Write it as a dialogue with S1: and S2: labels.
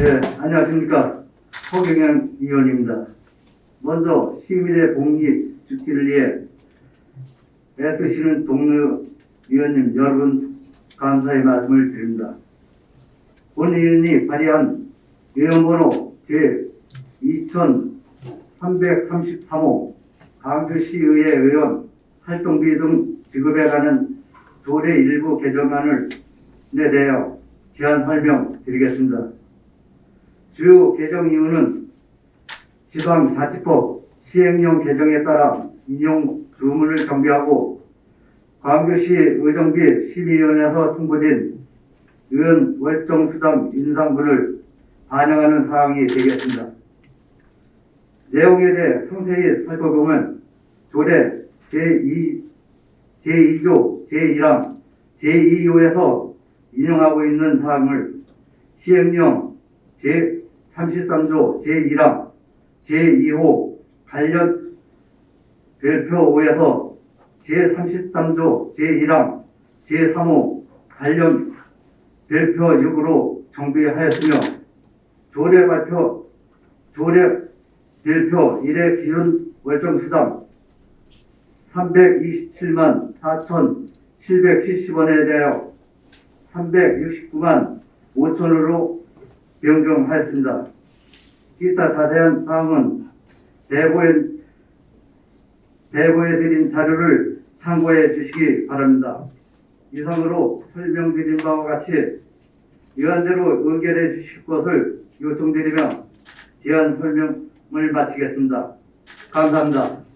S1: 네, 안녕하십니까. 허경영 의원입니다. 먼저 시민의 복리 죽지를 위해 애쓰시는 동료 의원님 여러분 감사의 말씀을 드립니다. 본 의원이 발의한 의원번호 제 2333호 강주시의회 의원 활동비 등 지급에 관한 조례 일부 개정안을 내대어 제안 설명 드리겠습니다. 주요 개정 이유는 지방자치법 시행령 개정에 따라 인용 주문을 정비하고 광주시 의정비 12위원회에서 통보된 의원 월정 수당 인상분을 반영하는 사항이 되겠습니다. 내용에 대해 상세히 살펴보면 조례 제2, 제2조 제1항 제2호에서 인용하고 있는 사항을 시행령 제 33조 제1항 제2호 관련 별표 5에서 제33조 제1항 제3호 관련 별표 6으로 정비하였으며 조례 발표 조례 별표 1의 기준 월정 수당 327만 4,770원에 대하여 369만 5천으로 변경하였습니다. 기타 자세한 사항은 대고에 대고해 드린 자료를 참고해 주시기 바랍니다. 이상으로 설명드린 바와 같이 이완대로 의결해 주실 것을 요청드리며 제안 설명을 마치겠습니다. 감사합니다.